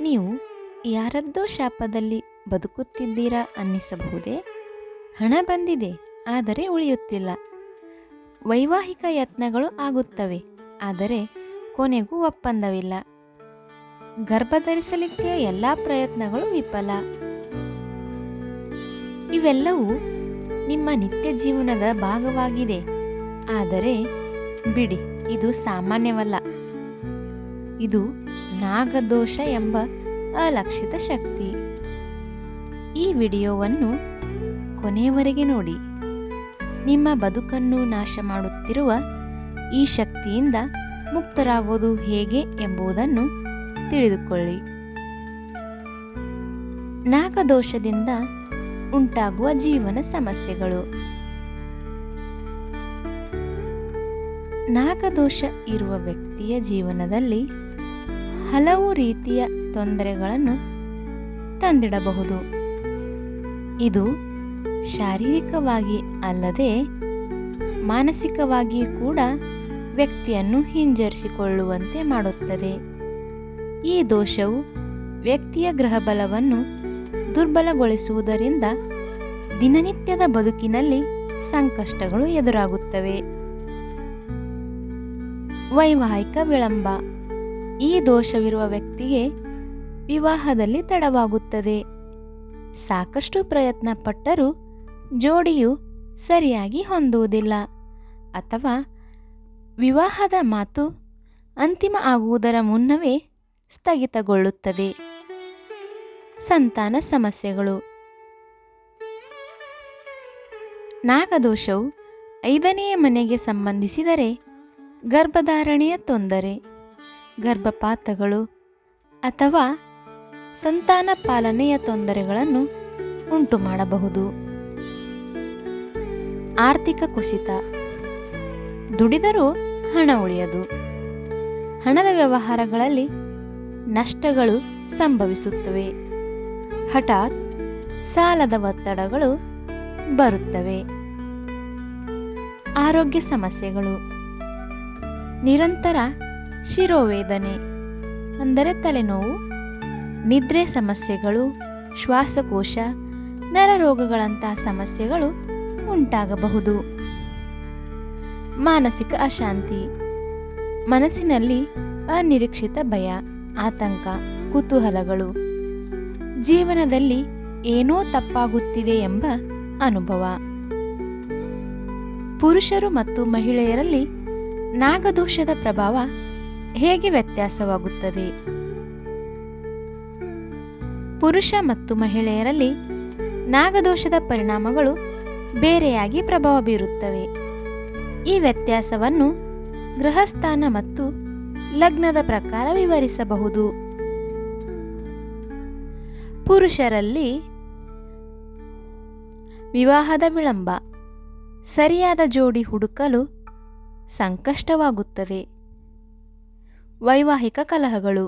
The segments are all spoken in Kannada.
ನೀವು ಯಾರದ್ದೋ ಶಾಪದಲ್ಲಿ ಬದುಕುತ್ತಿದ್ದೀರಾ ಅನ್ನಿಸಬಹುದೇ? ಹಣ ಬಂದಿದೆ, ಆದರೆ ಉಳಿಯುತ್ತಿಲ್ಲ. ವೈವಾಹಿಕ ಯತ್ನಗಳು ಆಗುತ್ತವೆ, ಆದರೆ ಕೊನೆಗೂ ಒಪ್ಪಂದವಿಲ್ಲ. ಗರ್ಭಧರಿಸಲಿಕ್ಕೆ ಎಲ್ಲ ಪ್ರಯತ್ನಗಳು ವಿಫಲ. ಇವೆಲ್ಲವೂ ನಿಮ್ಮ ನಿತ್ಯ ಜೀವನದ ಭಾಗವಾಗಿದೆ. ಆದರೆ ಬಿಡಿ, ಇದು ಸಾಮಾನ್ಯವಲ್ಲ. ಇದು ನಾಗದೋಷ ಎಂಬ ಅಲಕ್ಷಿತ ಶಕ್ತಿ. ಈ ವಿಡಿಯೋವನ್ನು ಕೊನೆಯವರೆಗೆ ನೋಡಿ. ನಿಮ್ಮ ಬದುಕನ್ನು ನಾಶ ಮಾಡುತ್ತಿರುವ ಈ ಶಕ್ತಿಯಿಂದ ಮುಕ್ತರಾಗೋದು ಹೇಗೆ ಎಂಬುದನ್ನು ತಿಳಿದುಕೊಳ್ಳಿ. ನಾಗದೋಷದಿಂದ ಉಂಟಾಗುವ ಜೀವನ ಸಮಸ್ಯೆಗಳು. ನಾಗದೋಷ ಇರುವ ವ್ಯಕ್ತಿಯ ಜೀವನದಲ್ಲಿ ಹಲವು ರೀತಿಯ ತೊಂದರೆಗಳನ್ನು ತಂದಿಡಬಹುದು. ಇದು ಶಾರೀರಿಕವಾಗಿ ಅಲ್ಲದೆ ಮಾನಸಿಕವಾಗಿ ಕೂಡ ವ್ಯಕ್ತಿಯನ್ನು ಹಿಂಜರಿಸಿಕೊಳ್ಳುವಂತೆ ಮಾಡುತ್ತದೆ. ಈ ದೋಷವು ವ್ಯಕ್ತಿಯ ಗ್ರಹಬಲವನ್ನು ದುರ್ಬಲಗೊಳಿಸುವುದರಿಂದ ದಿನನಿತ್ಯದ ಬದುಕಿನಲ್ಲಿ ಸಂಕಷ್ಟಗಳು ಎದುರಾಗುತ್ತವೆ. ವೈವಾಹಿಕ ವಿಳಂಬ ಈ ದೋಷವಿರುವ ವ್ಯಕ್ತಿಗೆ ವಿವಾಹದಲ್ಲಿ ತಡವಾಗುತ್ತದೆ. ಸಾಕಷ್ಟು ಪ್ರಯತ್ನ ಪಟ್ಟರೂ ಜೋಡಿಯು ಸರಿಯಾಗಿ ಹೊಂದುವುದಿಲ್ಲ. ಅಥವಾ ವಿವಾಹದ ಮಾತು ಅಂತಿಮ ಆಗುವುದರ ಮುನ್ನವೇ ಸ್ಥಗಿತಗೊಳ್ಳುತ್ತದೆ. ಸಂತಾನ ಸಮಸ್ಯೆಗಳು. ನಾಗದೋಷವು ಐದನೆಯ ಮನೆಗೆ ಸಂಬಂಧಿಸಿದರೆ ಗರ್ಭಧಾರಣೆಯ ತೊಂದರೆ. ಗರ್ಭಪಾತಗಳು ಅಥವಾ ಸಂತಾನ ಪಾಲನೆಯ ತೊಂದರೆಗಳನ್ನು ಉಂಟು ಮಾಡಬಹುದು ಆರ್ಥಿಕ ಕುಸಿತ. ದುಡಿದರೂ ಹಣ ಉಳಿಯದು. ಹಣದ ವ್ಯವಹಾರಗಳಲ್ಲಿ ನಷ್ಟಗಳು ಸಂಭವಿಸುತ್ತವೆ. ಹಠಾತ್ ಸಾಲದ ಒತ್ತಡಗಳು ಬರುತ್ತವೆ. ಆರೋಗ್ಯ ಸಮಸ್ಯೆಗಳು. ನಿರಂತರ ಶಿರೋವೇದನೆ. ಅಂದರೆ ತಲೆನೋವು, ನಿದ್ರೆ ಸಮಸ್ಯೆಗಳು, ಶ್ವಾಸಕೋಶ, ನರರೋಗಗಳಂತಹ ಸಮಸ್ಯೆಗಳು ಉಂಟಾಗಬಹುದು. ಮಾನಸಿಕ ಅಶಾಂತಿ, ಮನಸ್ಸಿನಲ್ಲಿ ಅನಿರೀಕ್ಷಿತ ಭಯ, ಆತಂಕ, ಕುತೂಹಲಗಳು. ಜೀವನದಲ್ಲಿ ಏನೋ ತಪ್ಪಾಗುತ್ತಿದೆ ಎಂಬ ಅನುಭವ. ಪುರುಷರು ಮತ್ತು ಮಹಿಳೆಯರಲ್ಲಿ ನಾಗದೋಷದ ಪ್ರಭಾವ ಹೇಗೆ ವ್ಯತ್ಯಾಸವಾಗುತ್ತದೆ? ಪುರುಷ ಮತ್ತು ಮಹಿಳೆಯರಲ್ಲಿ ನಾಗದೋಷದ ಪರಿಣಾಮಗಳು ಬೇರೆಯಾಗಿ ಪ್ರಭಾವ ಬೀರುತ್ತವೆ. ಈ ವ್ಯತ್ಯಾಸವನ್ನು ಗೃಹಸ್ಥಾನ ಮತ್ತು ಲಗ್ನದ ಪ್ರಕಾರ ವಿವರಿಸಬಹುದು. ಪುರುಷರಲ್ಲಿ ವಿವಾಹದ ವಿಳಂಬ, ಸರಿಯಾದ ಜೋಡಿ ಹುಡುಕಲು ಸಂಕಷ್ಟವಾಗುತ್ತದೆ. ವೈವಾಹಿಕ ಕಲಹಗಳು.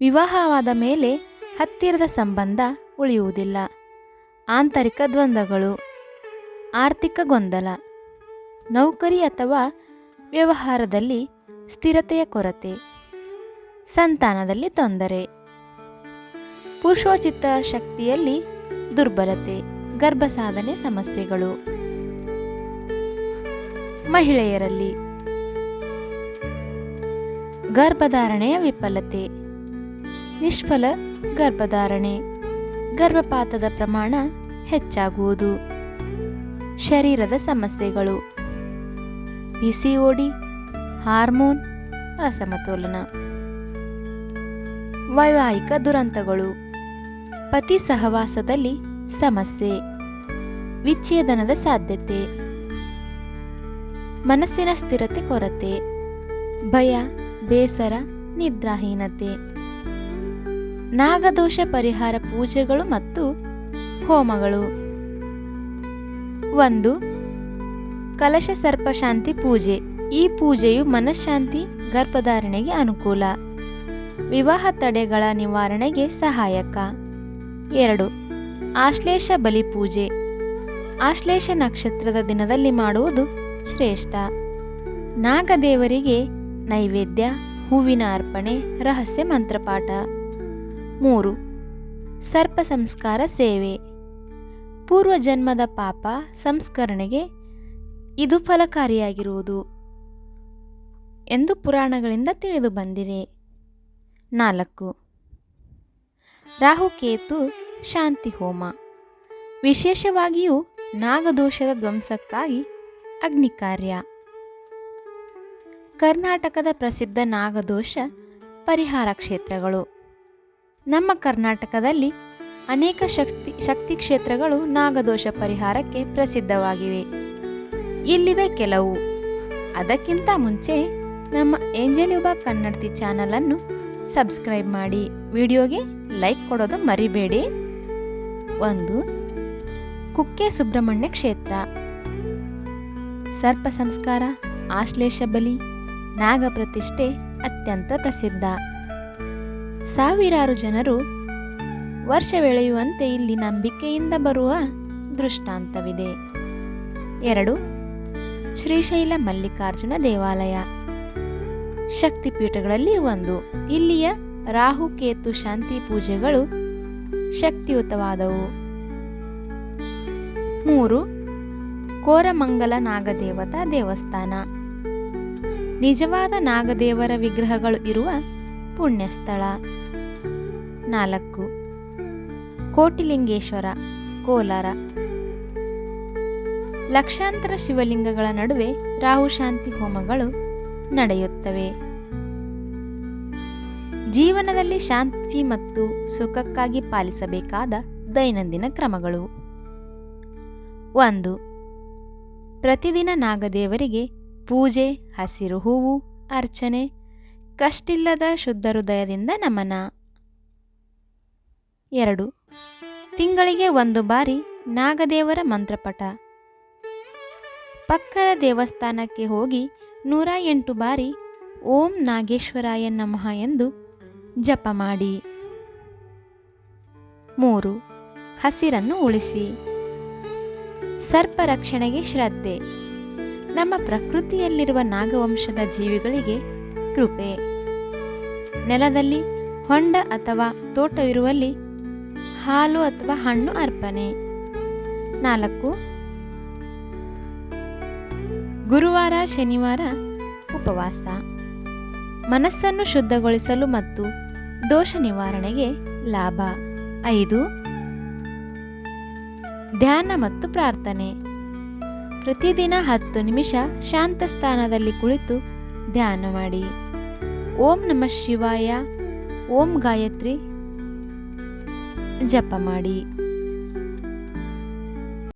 ವಿವಾಹವಾದ ಮೇಲೆ ಹತ್ತಿರದ ಸಂಬಂಧ ಉಳಿಯುವುದಿಲ್ಲ. ಆಂತರಿಕ ದ್ವಂದ್ವಗಳು. ಆರ್ಥಿಕ ಗೊಂದಲ. ನೌಕರಿ ಅಥವಾ ವ್ಯವಹಾರದಲ್ಲಿ ಸ್ಥಿರತೆಯ ಕೊರತೆ. ಸಂತಾನದಲ್ಲಿ ತೊಂದರೆ. ಪುರುಷೋಚಿತ ಶಕ್ತಿಯಲ್ಲಿ ದುರ್ಬಲತೆ, ಗರ್ಭಸಾಧನೆ ಸಮಸ್ಯೆಗಳು. ಮಹಿಳೆಯರಲ್ಲಿ ಗರ್ಭಧಾರಣೆಯ ವಿಫಲತೆ. ನಿಷ್ಫಲ ಗರ್ಭಧಾರಣೆ. ಗರ್ಭಪಾತದ ಪ್ರಮಾಣ ಹೆಚ್ಚಾಗುವುದು. ಶರೀರದ ಸಮಸ್ಯೆಗಳು. ಪಿಸಿಒಡಿ ಹಾರ್ಮೋನ್ ಅಸಮತೋಲನ. ವೈವಾಹಿಕ ದುರಂತಗಳು. ಪತಿ ಸಹವಾಸದಲ್ಲಿ ಸಮಸ್ಯೆ. ವಿಚ್ಛೇದನದ ಸಾಧ್ಯತೆ. ಮನಸ್ಸಿನ ಸ್ಥಿರತೆ ಕೊರತೆ. ಭಯ. ಬೇಸರ, ನಿದ್ರಾಹೀನತೆ, ನಾಗದೋಷ ಪರಿಹಾರ ಪೂಜೆಗಳು ಮತ್ತು ಹೋಮಗಳು. ಒಂದು, ಕಲಶ ಸರ್ಪಶಾಂತಿ ಪೂಜೆ. ಈ ಪೂಜೆಯು ಮನಃಶಾಂತಿ, ಗರ್ಭಧಾರಣೆಗೆ ಅನುಕೂಲ. ವಿವಾಹ ತಡೆಗಳ ನಿವಾರಣೆಗೆ ಸಹಾಯಕ. ಎರಡು, ಆಶ್ಲೇಷ ಬಲಿ ಪೂಜೆ. ಆಶ್ಲೇಷ ನಕ್ಷತ್ರದ ದಿನದಲ್ಲಿ ಮಾಡುವುದು ಶ್ರೇಷ್ಠ. ನಾಗದೇವರಿಗೆ ನೈವೇದ್ಯ, ಹೂವಿನ ಅರ್ಪಣೆ, ರಹಸ್ಯ ಮಂತ್ರಪಾಠ. ಮೂರು, ಸರ್ಪ ಸಂಸ್ಕಾರ ಸೇವೆ. ಪೂರ್ವಜನ್ಮದ ಪಾಪ ಸಂಸ್ಕರಣೆಗೆ ಇದು ಫಲಕಾರಿಯಾಗಿರುವುದು ಎಂದು ಪುರಾಣಗಳಿಂದ ತಿಳಿದು ಬಂದಿದೆ. ನಾಲ್ಕು, ರಾಹುಕೇತು ಶಾಂತಿ ಹೋಮ. ವಿಶೇಷವಾಗಿಯೂ ನಾಗದೋಷದ ಧ್ವಂಸಕ್ಕಾಗಿ ಅಗ್ನಿ ಕಾರ್ಯ ಕರ್ನಾಟಕದ ಪ್ರಸಿದ್ಧ ನಾಗದೋಷ ಪರಿಹಾರ ಕ್ಷೇತ್ರಗಳು. ನಮ್ಮ ಕರ್ನಾಟಕದಲ್ಲಿ ಅನೇಕ ಶಕ್ತಿ ಶಕ್ತಿ ಕ್ಷೇತ್ರಗಳು ನಾಗದೋಷ ಪರಿಹಾರಕ್ಕೆ ಪ್ರಸಿದ್ಧವಾಗಿವೆ. ಇಲ್ಲಿವೆ ಕೆಲವು. ಅದಕ್ಕಿಂತ ಮುಂಚೆ ನಮ್ಮ ಏಂಜಲ್ ಯುಬ ಕನ್ನಡತಿ ಚಾನಲನ್ನು ಸಬ್ಸ್ಕ್ರೈಬ್ ಮಾಡಿ. ವಿಡಿಯೋಗೆ ಲೈಕ್ ಕೊಡೋದು ಮರಿಬೇಡಿ. ಒಂದು, ಕುಕ್ಕೆ ಸುಬ್ರಹ್ಮಣ್ಯ ಕ್ಷೇತ್ರ. ಸರ್ಪ ಸಂಸ್ಕಾರ, ಆಶ್ಲೇಷ ಬಲಿ ನಾಗ ಪ್ರತಿಷ್ಠೆ ಅತ್ಯಂತ ಪ್ರಸಿದ್ಧ. ಸಾವಿರಾರು ಜನರು ವರ್ಷ ಬೆಳೆಯುವಂತೆ ಇಲ್ಲಿ ನಂಬಿಕೆಯಿಂದ ಬರುವ ದೃಷ್ಟಾಂತವಿದೆ. ಎರಡು, ಶ್ರೀಶೈಲ ಮಲ್ಲಿಕಾರ್ಜುನ ದೇವಾಲಯ. ಶಕ್ತಿಪೀಠಗಳಲ್ಲಿ ಒಂದು. ಇಲ್ಲಿಯ ರಾಹು, ಕೇತು, ಶಾಂತಿ ಪೂಜೆಗಳು ಶಕ್ತಿಯುತವಾದವು. ಮೂರು, ಕೋರಮಂಗಲ ನಾಗದೇವತಾ ದೇವಸ್ಥಾನ. ನಿಜವಾದ ನಾಗದೇವರ ವಿಗ್ರಹಗಳು ಇರುವ ಪುಣ್ಯಸ್ಥಳ. ನಾಲ್ಕು. ಕೋಟಿಲಿಂಗೇಶ್ವರ, ಕೋಲಾರ. ಲಕ್ಷಾಂತರ ಶಿವಲಿಂಗಗಳ ನಡುವೆ ರಾಹುಶಾಂತಿ ಹೋಮಗಳು ನಡೆಯುತ್ತವೆ. ಜೀವನದಲ್ಲಿ ಶಾಂತಿ ಮತ್ತು ಸುಖಕ್ಕಾಗಿ ಪಾಲಿಸಬೇಕಾದ ದೈನಂದಿನ ಕ್ರಮಗಳು. ಒಂದು. ಪ್ರತಿದಿನ ನಾಗದೇವರಿಗೆ ಪೂಜೆ, ಹಸಿರು ಹೂವು, ಅರ್ಚನೆ, ಕಷ್ಟಿಲ್ಲದ ಶುದ್ಧ ಹೃದಯದಿಂದ ನಮನ. ಎರಡು. ತಿಂಗಳಿಗೆ ಒಂದು ಬಾರಿ ನಾಗದೇವರ ಮಂತ್ರಪಟ ಪಕ್ಕದ ದೇವಸ್ಥಾನಕ್ಕೆ ಹೋಗಿ ನೂರ ಎಂಟು ಬಾರಿ ಓಂ ನಾಗೇಶ್ವರಾಯ ನಮಃ ಎಂದು ಜಪ ಮಾಡಿ. ಮೂರು. ಹಸಿರನ್ನು ಉಳಿಸಿ. ಸರ್ಪ ರಕ್ಷಣೆಗೆ ಶ್ರದ್ಧೆ. ನಮ್ಮ ಪ್ರಕೃತಿಯಲ್ಲಿರುವ ನಾಗವಂಶದ ಜೀವಿಗಳಿಗೆ ಕೃಪೆ. ನೆಲದಲ್ಲಿ ಹೊಂಡ ಅಥವಾ ತೋಟವಿರುವಲ್ಲಿ ಹಾಲು ಅಥವಾ ಹಣ್ಣು ಅರ್ಪಣೆ. ನಾಲ್ಕು, ಗುರುವಾರ, ಶನಿವಾರ ಉಪವಾಸ. ಮನಸ್ಸನ್ನು ಶುದ್ಧಗೊಳಿಸಲು ಮತ್ತು ದೋಷ ನಿವಾರಣೆಗೆ ಲಾಭ. ಐದು, ಧ್ಯಾನ ಮತ್ತು ಪ್ರಾರ್ಥನೆ. ಪ್ರತಿದಿನ ಹತ್ತು ನಿಮಿಷ ಶಾಂತ ಸ್ಥಾನದಲ್ಲಿ ಕುಳಿತು ಧ್ಯಾನ ಮಾಡಿ. ಓಂ ನಮಃ ಶಿವಾಯ. ಓಂ ಗಾಯತ್ರಿ. ಜಪ ಮಾಡಿ.